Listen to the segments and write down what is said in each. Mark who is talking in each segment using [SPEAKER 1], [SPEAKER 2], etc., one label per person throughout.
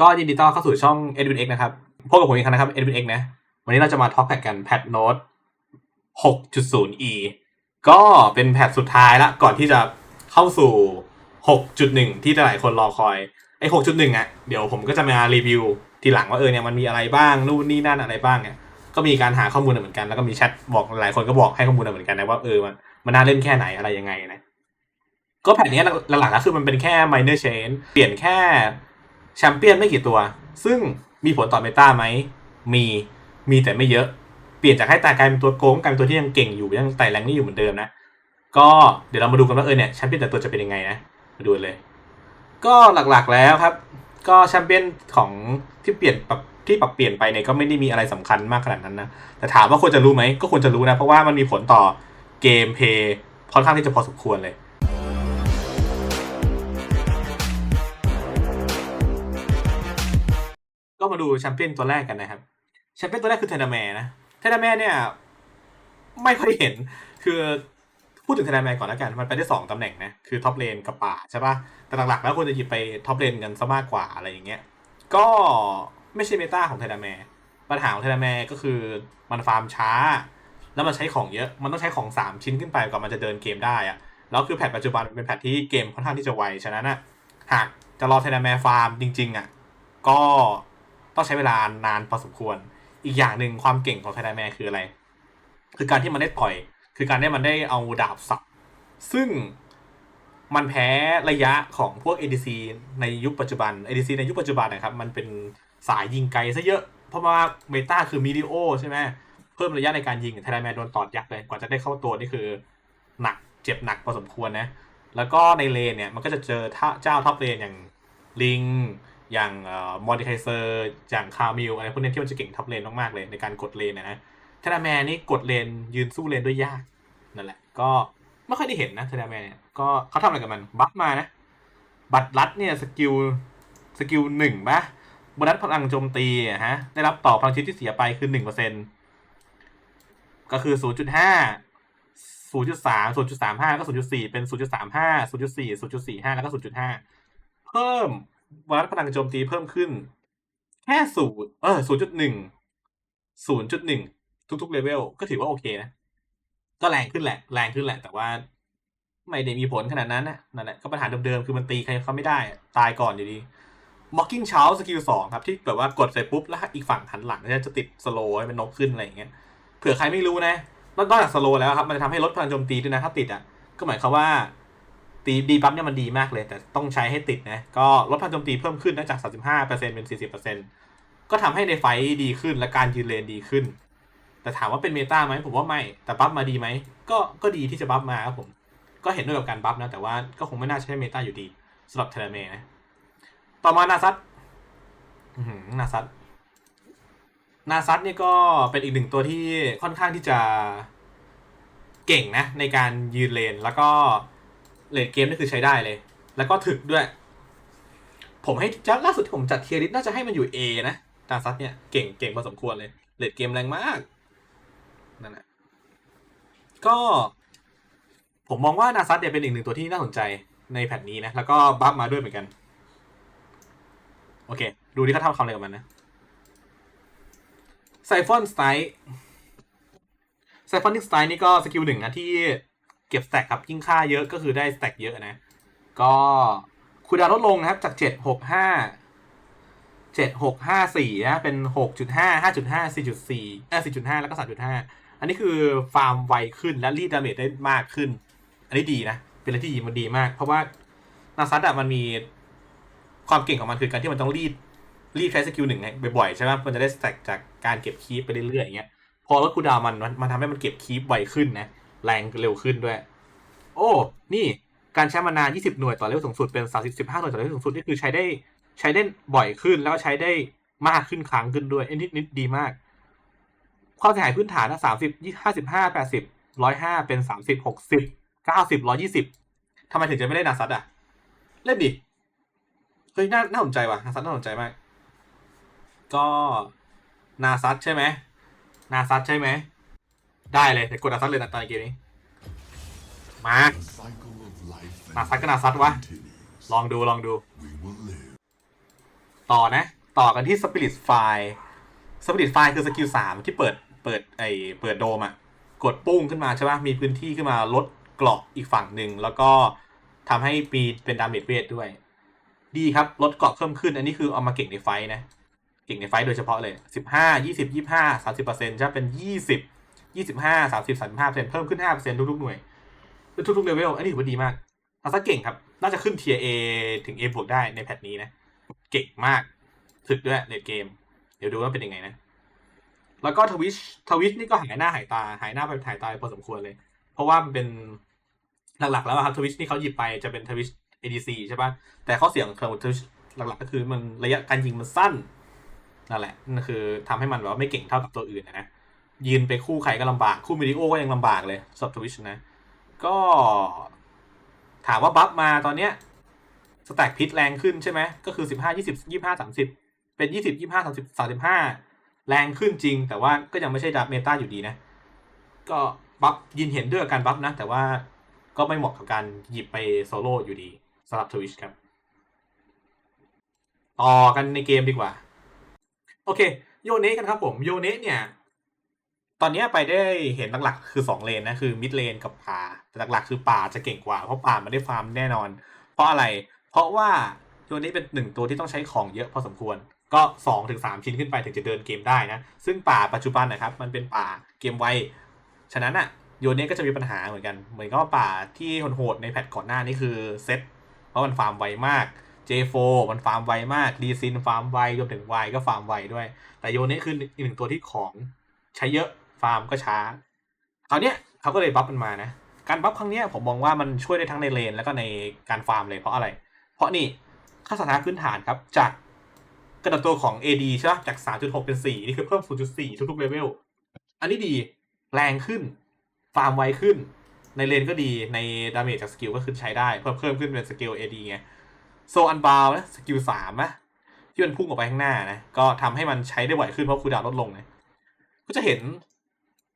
[SPEAKER 1] ก็ยินดีต้อนรับเข้าสู่ช่อง e d w i n X นะครับ พบกับผมอีกครั้งนะครับ e d w i n X นะ วันนี้เราจะมาท็อกแพกันแพทโน้ต 6.0e ก็เป็นแพทสุดท้ายละ ก่อนที่จะเข้าสู่ 6.1 ที่หลายคนรอคอย ไอ้ 6.1 อะ เดี๋ยวผมก็จะมารีวิว ทีหลังว่าเออเนี่ยมันมีอะไรบ้าง นู่นนี่นั่นอะไรบ้างเนี่ย ก็มีการหาข้อมูลเหมือนกัน แล้วก็มีแชทบอกหลายคนก็บอกให้ข้อมูลเหมือนกันนะว่าเออมันมันน่าเล่นแค่ไหนอะไรยังไงนะ ก็แผ่นนี้หลักๆก็คือมันเป็นแค่ minor change เปลี่ยนแค่ แชมเปี้ยนไม่กี่ตัว ซึ่งมีผลต่อเมตาไหม มี มีแต่ไม่เยอะ เปลี่ยนจากให้ตากลายเป็นตัวโกงกลายเป็นตัวที่ยังเก่งอยู่ยังไต่แรงนี่อยู่เหมือนเดิมนะ ก็เดี๋ยวเรามาดูกันว่าเออเนี่ยแชมเปี้ยนแต่ตัวจะเป็นยังไงนะ มาดูเลย ก็หลักๆแล้วครับ ก็แชมเปี้ยนของที่เปลี่ยนปรับที่ปรับเปลี่ยนไปเนี่ยก็ไม่ได้มีอะไรสำคัญมากขนาดนั้นนะ แต่ถามว่าควรจะรู้ไหม ก็ควรจะรู้นะ เพราะว่ามันมีผลต่อเกมเพย์ค่อนข้างที่จะพอสมควรเลย ก็มาดูแชมเปี้ยนตัวแรกกันนะครับแชมเปี้ยนตัวแรกคือเทนาแมนะเทนาแมเนี่ย ไม่ค่อยเห็นคือพูดถึงเทนาแมก่อนแล้วกัน มันไปได้สองตำแหน่งนะ คือท็อปเลนกับป่าใช่ปะแต่หลักๆ แล้วควรจะหยิบไปท็อปเลนกันซะมากกว่าอะไรอย่างเงี้ยก็ไม่ใช่เมตาของเทนาแมปัญหาของเทนาแมก็คือมันฟาร์มช้า แล้วมันใช้ของเยอะมันต้องใช้ของ 3 ชิ้นขึ้นไปก่อนมันจะเดินเกมได้อะแล้วคือแพทปัจจุบันเป็นแพทที่เกมค่อนข้างที่จะไวฉะนั้นอะหากจะรอเทนาแมฟาร์มจริงๆอะก็ ต้องใช้เวลานานพอสมควร อีกอย่างหนึ่งความเก่งของเทนาแมร์คืออะไร คือการที่มันได้ต่อย คือการที่มันได้เอาดาบสับ ซึ่งมันแพ้ระยะของพวก ADC ในยุคปัจจุบัน ADC ในยุคปัจจุบันนะครับ มันเป็นสายยิงไกลซะเยอะ เพราะว่าเมตาคือมิดิโอใช่ไหม เพิ่มระยะในการยิงไทยแมนโดนตอดยักษ์เลย กว่าจะได้เข้าตัวนี่คือหนักเจ็บหนักพอสมควรนะ แล้วก็ในเลนเนี่ย มันก็จะเจอเจ้าท็อปเลนอย่างลิง อย่างมอดิไคเซอร์อย่างคาร์มิลอะไรพวกนี้ที่มันจะเก่งท็อปเลนมากๆเลยในการกดเลนนะนะเทนาแมนนี่กดเลนยืนสู้เลนด้วยยากนั่นแหละ ก็ไม่ค่อยได้เห็นนะเทนาแมนเนี่ยก็เขาทำอะไรกับมัน บัฟมานะ บัตรลัดเนี่ยสกิลสกิลหนึ่งปะบนัสพลังโจมตีอะฮะ ได้รับต่อพลังชีวิตที่เสียไปคือหนึ่งเปอร์เซ็นต์ก็คือศูนย์จุดห้าศูนย์จุดสามศูนย์จุดสามห้าก็ศูนย์จุดสี่เป็นศูนย์จุดสามห้าศูนย์จุดสี่ศูนย์จุดสี่ห้าแล้วก็ศูนย์จุดห้าเพิ่ม โบนัสพลังโจมตีเพิ่มขึ้น แค่ศูนย์เออศูนย์จุดหนึ่งศูนย์จุดหนึ่งทุกๆเลเวลก็ถือว่าโอเคนะ ก็แรงขึ้นแหละ แรงขึ้นแหละ แต่ว่าไม่ได้มีผลขนาดนั้นนะนั่นแหละก็ปัญหาเดิมๆคือมันตีใครเขาไม่ได้ ตายก่อนอยู่ดี mocking c h o u สกิลสองครับที่แบบว่ากดเสร็จปุ๊บแล้วอีกฝั่งหันหลังจะติดสโลว์เป็นนกขึ้นอะไรอย่างเงี้ยเผื่อใครไม่รู้นะนอกจากสโลว์แล้วครับมันจะทำให้ลดพลังโจมตีด้วยนะถ้าติดอะก็หมายความว่า ตีดีบัฟเนี่ยมันดีมากเลย แต่ต้องใช้ให้ติดนะ ก็ลดพลังโจมตีเพิ่มขึ้นนะจาก 35%เป็น 40%ก็ทำให้ในไฟดีขึ้นและการยืนเลนดีขึ้น แต่ถามว่าเป็นเมตาไหมผมว่าไม่ แต่บัฟมาดีไหมก็ก็ดีที่จะบัฟมาครับผม ก็เห็นด้วยกับการบัฟนะ แต่ว่าก็คงไม่น่าใช่เมตาอยู่ดีสำหรับเทเลเมนะ ต่อมานาซัตนาซัตนาซัตเนี่ยก็เป็นอีกหนึ่งตัวที่ค่อนข้างที่จะเก่งนะในการยืนเลนแล้วก็ เลนเกมนี่คือใช้ได้เลย แล้วก็ถึกด้วย ผมให้จัดล่าสุดที่ผมจัดเทียริสน่าจะให้มันอยู่ A นะนาซัตเนี่ยเก่งเก่งพอสมควรเลยเลนเกมแรงมากนั่นแหละก็ ผมมองว่านาซัตเนี่ยเป็นอีกหนึ่งตัวที่น่าสนใจในแพทนี้นะ แล้วก็บัฟมาด้วยเหมือนกัน โอเค ดูที่เขาทำคำอะไรกับมันนะไซฟอนสไตล์ไซฟอนิกสไตล์นี่ก็สกิลหนึ่งนะที่ ก็บสแต็กครับ ยิ่งค่าเยอะก็คือได้สแต็กเยอะนะ ก็คูดาร์ลดลงนะครับจากเจ็ดหกห้าเจ็ดหกห้าสี่นะ เป็นหกจุดห้าห้าจุดห้าสี่จุดสี่เออสี่จุดห้าแล้วก็สามจุดห้าอันนี้คือฟาร์มไวขึ้นและรีดดาเมจได้มากขึ้น อันนี้ดีนะ เป็นอะไรที่ดีมันดีมาก เพราะว่านาซัตอะมันมีความเก่งของมันคือการที่มันต้องรีดรีดใช้สกิลหนึ่งบ่อยๆ ใช่ไหมมันจะได้สแต็กจากการเก็บคีปไปเรื่อยๆอย่างเงี้ย พอลดคูดาวน์มันมันมันทำให้มันเก็บคีปไวขึ้นนะ แรงเร็วขึ้นด้วย โอ้ นี่การใช้มานาน 20 หน่วยต่อเลเวลสูงสุดเป็น 30 15 หน่วยต่อเลเวลสูงสุดนี่คือใช้ได้ใช้ได้บ่อยขึ้นแล้วก็ใช้ได้มากขึ้นครั้งขึ้นด้วยอนนี้นิดดีมาก ความเสียหายพื้นฐานนะ30 55 80 105เป็น30 60 90 120ทำไมถึงจะไม่ได้นาซัตอะ เล่นดิ เฮ้ยน่าน่าสนใจว่ะนาซัตน่าสนใจมาก ก็นาซัตใช่ไหมนาซัตใช่ไหม ได้เลยเดี๋ยวกดนาซัตเลยนะตอนเกมนี้ มา
[SPEAKER 2] cycle of life
[SPEAKER 1] Nah,
[SPEAKER 2] and
[SPEAKER 1] sakit nak satu, ah.
[SPEAKER 2] continues.
[SPEAKER 1] ลองดูลองดู ต่อนะ ต่อกันที่ Spirit Fire Spirit Fire คือสกิลสามที่เปิดเปิดไอเปิดโดมอะกดปุ้งขึ้นมาใช่ปะมีพื้นที่ขึ้นมาลดเกราะอีกฝั่งหนึ่ง แล้วก็ทำให้ปีเป็นดาเมจเวทด้วย ดีครับ ลดเกราะเพิ่มขึ้น อันนี้คือเอามาเก่งในไฟท์นะ เก่งในไฟท์โดยเฉพาะเลยสิบห้ายี่สิบยี่ห้าสามสิบเปอร์เซ็นต์จะเป็นยี่สิบ ยี่สิบห้าสามสิบสามสิบห้าเปอร์เซ็นต์เพิ่มขึ้นห้าเปอร์เซ็นต์ทุกๆหน่วยทุกๆเลเวลอันนี้ถือว่าดีมากอาซะเก่งครับ น่าจะขึ้นเทียเอถึง A บวกได้ในแพทนี้นะ เก่งมากถึกด้วยในเกม เดี๋ยวดูว่าเป็นยังไงนะ แล้วก็ทวิชทวิชนี่ก็หายหน้าหายตา หายหน้าไปหายตาไปพอสมควรเลย เพราะว่ามันเป็นหลักๆแล้วครับทวิชนี่เขาหยิบไปจะเป็นทวิช ADC ใช่ปะแต่ข้อเสียของทวิชหลักๆ ก็คือมันระยะการยิงมันสั้นนั่นแหละนั่นคือทำให้มันแบบว่าไม่เก่งเท่ากับตัวอื่นนะ ยืนไปคู่ใครก็ลำบาก คู่มิริโอก็ยังลำบากเลยสำหรับทวิชนะ ก็ถามว่าบัฟมาตอนเนี้ยสแต็กพิษแรงขึ้นใช่ไหมก็คือสิบห้ายี่สิบยี่ห้าสามสิบเป็นยี่สิบยี่ห้าสามสิบสามสิบห้าแรงขึ้นจริง แต่ว่าก็ยังไม่ใช่ดับเมตาอยู่ดีนะ ก็บัฟยินเห็นด้วยกับการบัฟนะ แต่ว่าก็ไม่เหมาะกับการหยิบไปโซโล่อยู่ดีสำหรับทวิชครับ ต่อกันในเกมดีกว่า โอเค โยเนะกันครับผม โยเนะเนี่ย อนนี้ไปได้เห็นหลักๆ คือ 2 เลนนะคือมิดเลนกับป่าแต่หลักๆ คือป่าจะเก่งกว่า เพราะป่ามันได้ฟาร์มแน่นอน เพราะอะไร เพราะว่าตัวนี้เป็นหนึ่งตัวที่ต้องใช้ของเยอะพอสมควร ก็2อถึงสชิ้นขึ้นไปถึงจะเดินเกมได้นะ ซึ่งป่าปัจจุบันนะครับ มันเป็นป่าเกมไวฉะนั้นอะโยเนะก็จะมีปัญหาเหมือนกัน เหมือนกับป่าที่โหดในแพทก่อนหน้านี่คือเซตเพราะมันฟาร์มไวมาก J4 มันฟาร์มไวมากดีซินฟาร์มไวรวมถึงไวก็ฟาร์มไวด้วย แต่โยเนะคืออีกหนึ่งตัวที่ของใช้เยอะ ฟาร์มก็ช้าคราวเนี้ยเขาก็เลยบัฟมันมานะ การบัฟครั้งเนี้ยผมมองว่ามันช่วยได้ทั้งในเลนแล้วก็ในการฟาร์มเลยเพราะอะไร เพราะนี่ค่าสถานะพื้นฐานครับ จากกระดับตัวของ AD ใช่ไหมจาก 3.6 เป็น 4 นี่คือเพิ่ม 0.4 ทุกๆเลเวล อันนี้ดีแรงขึ้น ฟาร์มไวขึ้น ในเลนก็ดีในดาเมจจากสกิลก็คือใช้ได้เพิ่มเพิ่มขึ้นเป็นสกิล AD ไงโซอันบาวนะสกิลสามนะที่มันพุ่งออกไปข้างหน้านะ ก็ทำให้มันใช้ได้บ่อยขึ้นเพราะคูดาวลดลงนะก็จะเห็น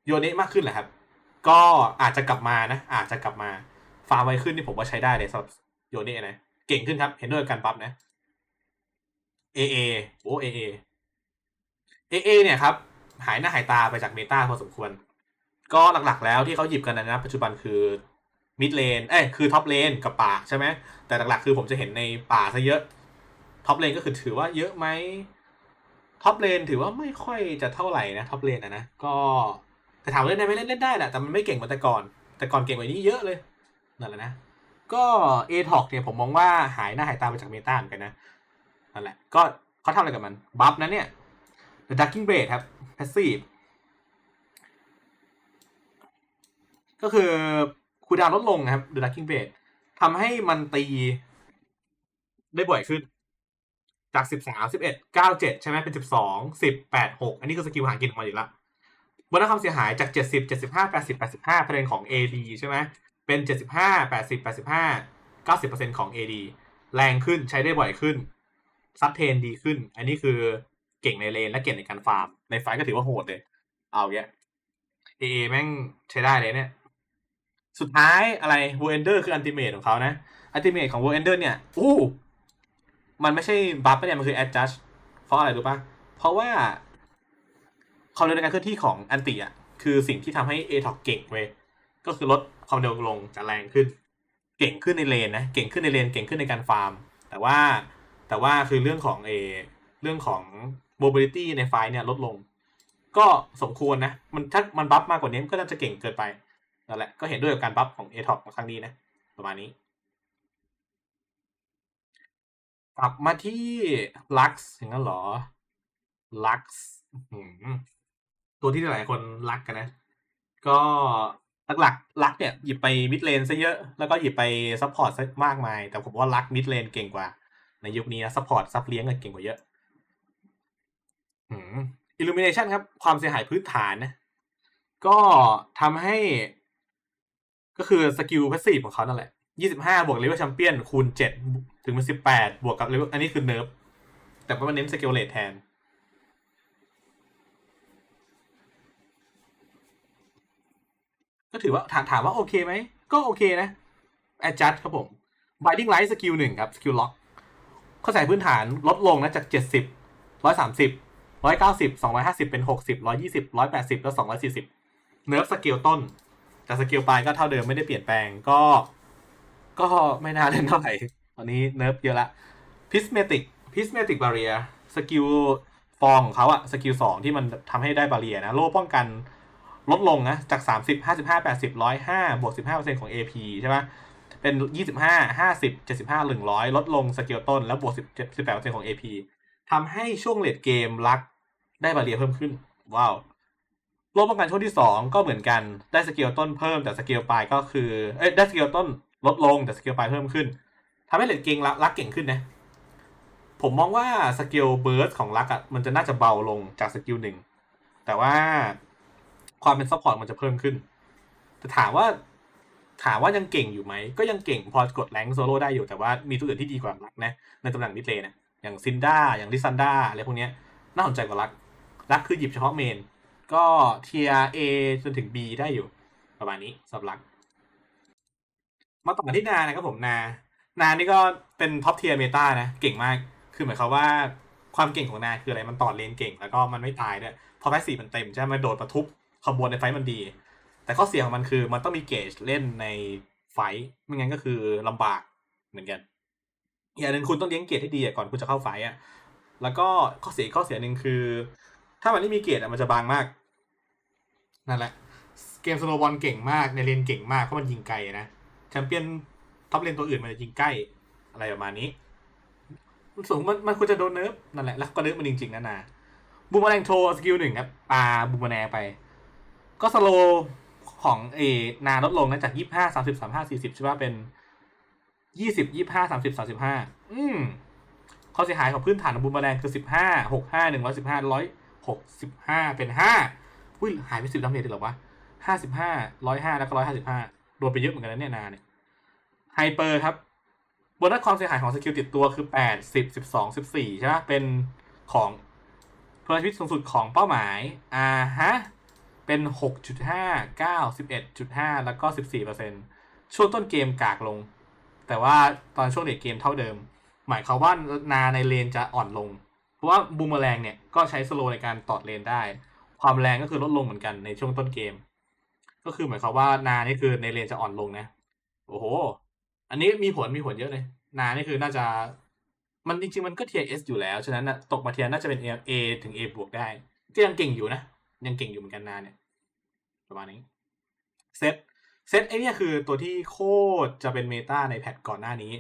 [SPEAKER 1] โยนะมากขึ้นแหละครับ ก็อาจจะกลับมานะ อาจจะกลับมาฟาร์มไวขึ้นนี่ผมว่าใช้ได้เลยสำหรับโยนะนะ เก่งขึ้นครับ เห็นด้วยกับการปั๊บนะ AA โอ้ AA AA เนี่ยครับ หายหน้าหายตาไปจากเมตาพอสมควร ก็หลักๆแล้วที่เขาหยิบกันนะปัจจุบันคือมิดเลนเอ้ยคือท็อปเลนกับป่าใช่ไหมแต่หลักๆคือผมจะเห็นในป่าซะเยอะท็อปเลนก็คือถือว่าเยอะไหมท็อปเลนถือว่าไม่ค่อยจะเท่าไหร่นะท็อปเลนอะนะก็ แต่ถามเล่นได้ไหมเล่นเล่นได้แหละแต่มันไม่เก่งเหมือนแต่ก่อน แต่ก่อนเก่งกว่านี้เยอะเลยนั่นแหละนะก็เอทอกเนี่ยผมมองว่าหายหน้าหายตาไปจากเมตาเหมือนกันนะนั่นแหละก็เขาทำอะไรกับมันบัฟนะเนี่ย The Ducking Blade ครับ Passive ก็คือคูดาวน์ลดลงครับ The Ducking Blade ทำให้มันตีได้บ่อยขึ้น จากสิบสามสิบเอ็ดเก้าเจ็ดใช่ไหมเป็นสิบสองสิบแปดหกอันนี้คือสกิลหากินของมันอีกแล้ว บนความเสียหายจากเจ็ดสิบเจ็ดสิบห้าแปดสิบแปดสิบห้าเปอร์เซ็นต์ของ AD ใช่ไหมเป็นเจ็ดสิบห้าแปดสิบแปดสิบห้าเปอร์เซ็นต์ของ AD แรงขึ้นใช้ได้บ่อยขึ้น ซับเทนดีขึ้น อันนี้คือเก่งในเลนและเก่งในการฟาร์ม ในไฟก็ถือว่าโหดเลย เอาเงี้ย AA แม่งใช้ได้เลยเนี่ย สุดท้ายอะไร w o r Ender คืออันติเมทของเขานะ อันติเมทของ w o r Ender เนี่ย อู้ มันไม่ใช่บัฟเนี่ย มันคือ adjust เพราะอะไรรู้ปะเพราะว่า ความเร็วในการเคลื่อนที่ของอันติอะคือสิ่งที่ทำให้ a t o เก่งเว้ยก็คือลดความเร็วลงจะแรงขึ้น เก่งขึ้นในเลนนะเก่งขึ้นในเลนเก่งขึ้นในการฟาร์ม แต่ว่าแต่ว่าคือเรื่องของเอเรื่องของ mobility ในไฟล์เนี่ยลดลง ก็สมควรนะ มันถ้ามันบัฟมากกว่านี้มันก็น่าจะเก่งเกินไปนั่นแหละก็เห็นด้วยกับการบัฟของ a t o ครั้งนี้นะ ประมาณนี้ กลับมาที่ลักซ์อย่างนั้นเหรอลักซ์ ตัวที่หลายคนรักกันนะ ก็หลักๆลักเนี่ยหยิบไปมิดเลนซะเยอะ แล้วก็หยิบไปซัพพอร์ตซะมากมาย แต่ผมว่าลักมิดเลนเก่งกว่า ในยุคนี้นะซัพพอร์ตซับเลี้ยงเก่งกว่าเยอะอิลูมิเนชันครับ ความเสียหายพื้นฐานนะ ก็ทำให้ ก็คือสกิลพาสซีฟของเขานั่นแหละยี่สิบห้าบวกเลเวลแชมเปี้ยนคูณเจ็ดถึงเป็นสิบแปดบวกกับเลเวลอันนี้คือเนิร์ฟแต่ว่ามันเน้นสกิลเลทแทน ถือว่าถามถามว่าโอเคไหม ก็โอเคนะ adjust ครับผม binding light สกิลหนึ่งครับสกิลล็อกข้อสายพื้นฐานลดลงนะจากเจ็ดสิบร้อยสามสิบร้อยเก้าสิบสองร้อยห้าสิบเป็นหกสิบร้อยยี่สิบร้อยแปดสิบแล้วสองร้อยสี่สิบเนิร์ฟสเกลต้น แต่สเกลปลายก็เท่าเดิมไม่ได้เปลี่ยนแปลงก็ ก็ไม่น่าเล่นเท่าไหร่ตอนนี้เนิร์ฟเยอะละพิสเมติกพิสเมติกบาเรียสกิลฟองของเขาอะสกิลสองที่มันทำให้ได้บาเรียนะ โล่ป้องกัน ลดลงนะ จาก 30 55 80 105 บวก 15%ของ AP ใช่ไหมเป็น 25 50 75 100 ลดลงสเกลต้น แล้วบวก18%ของ AP ทำให้ช่วงเลดเกมลักได้บาเรียเพิ่มขึ้น ว้าวล่ป้องกันช่วงที่ 2 ก็เหมือนกันได้สเกลต้นเพิ่มแต่สเกลปลายก็คือเอ้ยได้สเกลต้นลดลงแต่สเกลปลายเพิ่มขึ้นทำให้เลดเกมลักลักเก่งขึ้นนะผมมองว่าสกิลเบิร์สของลักอะมันจะน่าจะเบาลงจากสกิลหนึ่งแต่ว่า ความเป็นซัพพอร์ตมันจะเพิ่มขึ้น แต่ถามว่าถามว่ายังเก่งอยู่ไหม ก็ยังเก่งพอกดแรงโซโล่ได้อยู่แต่ว่ามีตัวอื่นที่ดีกว่าลักนะในตำแหน่งมิดเลนนะอย่างซินด้าอย่างลิซันด้าอะไรพวกนี้น่าสนใจกว่าลักลักคือหยิบเฉพาะเมน ก็เทียเอจนถึง B ได้อยู่ ประมาณนี้สำหรับลัก มาต่อกันที่นานะครับผมนา นานี่ก็เป็นท็อปเทียร์เมตานะ เก่งมาก คือหมายความว่าความเก่งของนาคืออะไรมันต่อเลนเก่งแล้วก็มันไม่ตายด้วยพอแพสซีฟมันเต็มใช่ไหมโดดประทุบ ขบวนในไฟต์มันดี แต่ข้อเสียของมันคือมันต้องมีเกจเล่นในไฟต์ไม่งั้นก็คือลำบากเหมือนกันอย่างหนึ่งคุณต้องเลี้ยงเกจให้ดีก่อนคุณจะเข้าไฟต์อะแล้วก็ข้อเสียข้อเสียหนึ่งคือ ถ้ามันไม่มีเกจอะมันจะบางมากนั่นแหละ เกมสโนบอลเก่งมากในเลนเก่งมากเพราะมันยิงไกลนะแชมเปี้ยนท็อปเลนตัวอื่นมันจะยิงใกล้อะไรประมาณนี้มันสูงมันมันควรจะโดนเนิร์ฟนั่นแหละแล้วก็เนิร์ฟมันจริงๆนะนาบูมแมลงโชว์สกิลหนึ่งครับปาบูมแมลงไป ก็สโลของเอนาลดลงนะจากยี่ห้าสามสิบสามห้าสี่สิบใช่ป่ะเป็นยี่สิบยี่ห้าสามสิบสามสิบห้าอืมข้อเสียหายของพื้นฐานของบูมแมลงคือสิบห้าหกห้าหนึ่งร้อยสิบห้าร้อยหกสิบห้าเป็นห้าอุ้ยหายไปสิบดาเมจเลยเหรอวะห้าสิบห้าร้อยห้าแล้วก็ร้อยห้าสิบห้าโดนไปเยอะเหมือนกันนะเนี่ยนาเนี่ยไฮเปอร์ครับบนัสความเสียหายของสกิลติดตัวคือแปดสิบสิบสองสิบสี่ใช่ไหมเป็นของพลังชีวิตสูงสุดของเป้าหมายอ่าฮะ เป็นหกจุดห้าเก้าสิบเอ็ดจุดห้าแล้วก็สิบสี่เปอร์เซ็นช่วงต้นเกมกากลง แต่ว่าตอนช่วงเด็กเกมเท่าเดิม หมายความว่านาในเลนจะอ่อนลง เพราะว่าบูมเมอแรงเนี่ยก็ใช้สโลในการตอดเลนได้ ความแรงก็คือลดลงเหมือนกันในช่วงต้นเกม ก็คือหมายความว่านานี่คือในเลนจะอ่อนลงนะ โอ้โห อันนี้มีผลมีผลเยอะเลย นานี่คือน่าจะ มันจริงๆมันก็เทียเอสอยู่แล้ว ฉะนั้นตกมาเทียน่าจะเป็น A, A ถึง A บวกได้ก็ยังเก่งอยู่นะ ยังเก่งอยู่เหมือนกันนาเนี่ยประมาณนี้เซตเซตไอเนี่ยคือตัวที่โคตรจะเป็นเมตาในแพทก่อนหน้านี้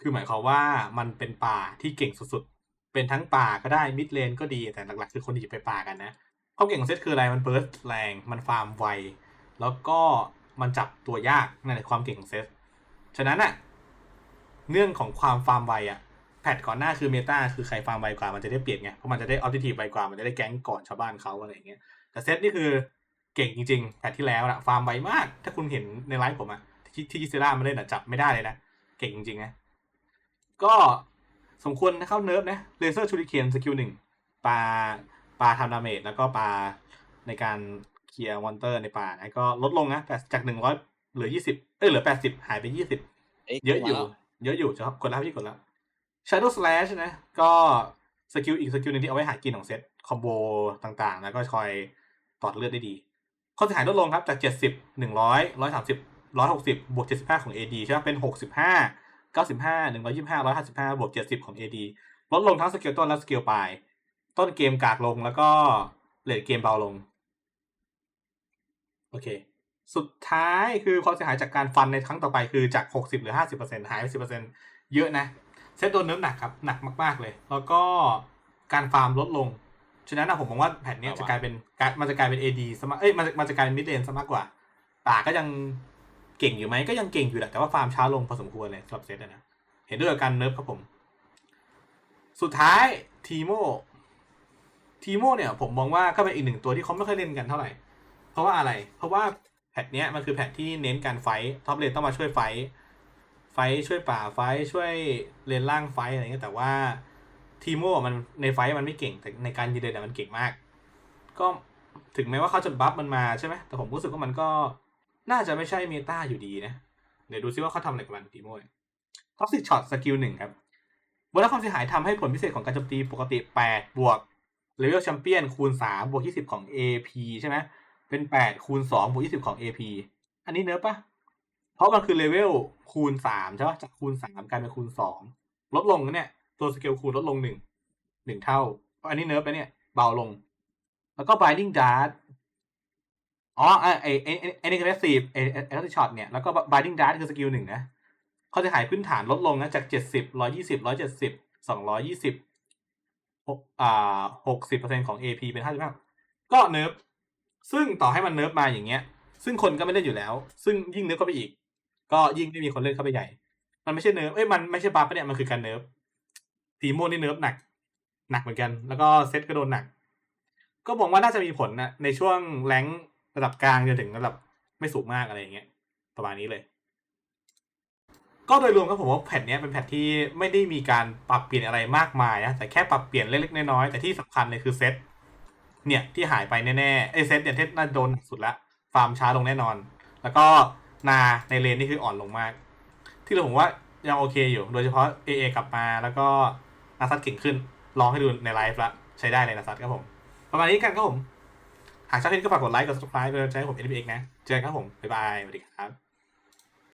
[SPEAKER 1] คือหมายความว่ามันเป็นป่าที่เก่งสุดๆ เป็นทั้งป่าก็ได้มิดเลนก็ดีแต่หลักๆ คือคนที่จะไปป่ากันนะความเก่งของเซตคืออะไรมันเบิร์สแรงมันฟาร์มไว แล้วก็มันจับตัวยากนั่นแหละความเก่งของเซตฉะนั้นอะเรื่องของความฟาร์มไวอะแพทก่อนหน้าคือเมตาคือใครฟาร์มไวกว่ามันจะได้เปรียบไงเพราะมันจะได้ออ t ติทีไวกว่ามันจะได้แก๊งก่อนชาวบ้านเขาอะไรอย่างเงี้ย แต่เซตนี่คือเก่งจริงๆแพทที่แล้วอะฟาร์มไวมาก ถ้าคุณเห็นในไลฟ์ผมอะที่ที่กิซิล่ามาเล่นอะจับไม่ได้เลยนะ เก่งจริงๆนะ ก็สมควรเข้าเนิร์ฟนะเลเซอร์ชูริเคนสกิลหนึ่งปลาปลาทำดาเมจแล้วก็ปลาในการเคลียร์มอนเตอร์ในป่านะก็ลดลงนะแต่จากหนึ่งร้อยเหลือยี่สิบเอ้ยเหลือแปดสิบหายไปยี่สิบเยอะอยู่ เยอะอยู่จะกดแล้วพี่กดแล้ว Shadow Slash นะ ก็สกิลอีกสกิลหนึงที่เอาไว้หากินของเซตคอมโบต่างๆ แล้วก็คอย ตอดเลือดได้ดีข้อเสียหายลดลงครับจาก 70 100 130 160 บวก 75 ของ AD ใช่ไหมเป็น 65 95 125 155 บวก 70 ของ AD ลดลงทั้งสกิลต้นและสกิลปลาย ต้นเกมกากลงแล้วก็เลทเกมเบาลง โอเค สุดท้ายคือความเสียหายจากการฟันในครั้งต่อไปคือจาก 60 หรือ 50%หายไป 10%เยอะนะ เซตโดนเนื้อหนักครับ หนักมาก ๆ เลย แล้วก็การฟาร์มลดลง ฉะนั้นนะผมมองว่าแผ่นเนี้ยจะกลายเป็นการมันจะกลายเป็น AD ซะมากเอ้ยมันจะมันจะกลายเป็นมิดเลนซะมากกว่าป่าก็ยังเก่งอยู่ไหมก็ยังเก่งอยู่แหละแต่ว่าฟาร์มช้าลงพอสมควรเลยสำหรับเซตอะนะเห็นด้วยกับการเนิร์ฟครับผม สุดท้ายทีโมทีโมเนี่ย ผมมองว่าก็เป็นอีกหนึ่งตัวที่เขาไม่ค่อยเล่นกันเท่าไหร่ เพราะว่าอะไร เพราะว่าแพทเนี้ยมันคือแพทที่เน้นการไฟท็อปเลนต้องมาช่วยไฟท์ไฟท์ช่วยป่าไฟท์ช่วยเลนล่างไฟท์อะไรเงี้ยแต่ว่า ทีโม่มันในไฟมันไม่เก่งแต่ในการยืนเดินมันเก่งมาก ก็ถึงแม้ว่าเขาจะบัฟมันมาใช่ไหมแต่ผมรู้สึกว่ามันก็น่าจะไม่ใช่เมตาอยู่ดีนะ เดี๋ยวดูซิว่าเขาทำอะไรกับมันทีโม่ท็อกซิกช็อตสกิลหนึ่งครับโบลดความเสียหายทำให้ผลพิเศษของการโจมตีปกติ 8 บวกเลเวลแชมเปี้ยนคูณ 3 บวก 20 ของ AP ใช่ไหมเป็น 8 คูณ 2 บวก 20 ของ AP อันนี้เนิร์ฟปะเพราะมันคือเลเวลคูณ 3 ใช่ปะจากคูณ 3กลายเป็นคูณ 2 ลดลงเนี่ย ตัวสเกลคูณลดลง1 1เท่าอันนี้เนิร์ฟไปเนี่ยเบาลง แล้วก็ binding dart อ๋อไอไอไอไอนี่คือ passive ไอไอไอช็อตเนี่ยแล้วก็ binding dart คือสกิลหนึ่งนะเขาจะหายพื้นฐานลดลงนะจากเจ็ดสิบร้อยี่สิบร้อยเจ็ดสิบสองร้อยี่สิบหกอ่าหกสิบเปอร์เซ็นของ AP เป็นห้าสิบห้าก็เนิร์ฟซึ่งต่อให้มันเนิร์ฟมาอย่างเงี้ย ซึ่งคนก็ไม่เล่นอยู่แล้ว ซึ่งยิ่งเนิร์ฟเข้าไปอีก ก็ยิ่งไม่มีคนเล่นเข้าไปใหญ่ มันไม่ใช่เนิร์ฟเอ้ยมันไม่ใช่บัฟปะเนี่ยมันคือการเนิร์ฟ ทีโมนี่เนิร์ฟหนัก หนักเหมือนกัน แล้วก็เซตก็โดนหนัก ก็มองว่าน่าจะมีผลนะในช่วงแรงระดับกลางจนถึงระดับไม่สูงมากอะไรอย่างเงี้ยประมาณนี้เลย ก็โดยรวมครับผมว่าแพทเนี้ยเป็นแพทที่ไม่ได้มีการปรับเปลี่ยนอะไรมากมายนะแต่แค่ปรับเปลี่ยนเล็กๆน้อยๆแต่ที่สำคัญเลยคือเซตเนี่ยที่หายไปแน่ๆไอเซตเนี่ยเที่น่าโดนหนักสุดละฟาร์มช้าลงแน่นอน แล้วก็นาในเลนนี่คืออ่อนลงมาก ที่เราผมว่ายังโอเคอยู่ โดยเฉพาะ AA กลับมาแล้วก็ นาซัดเก่งขึ้น ลองให้ดูในไลฟ์ละใช้ได้เลยนาซัดครับผม ประมาณนี้กันครับผม หากชอบคลิปก็ฝากกดไลค์กด subscribe เป็นกำลังใจให้ผม NBX นะ เจอกันครับผม บ๊ายบาย สวัสดีครับ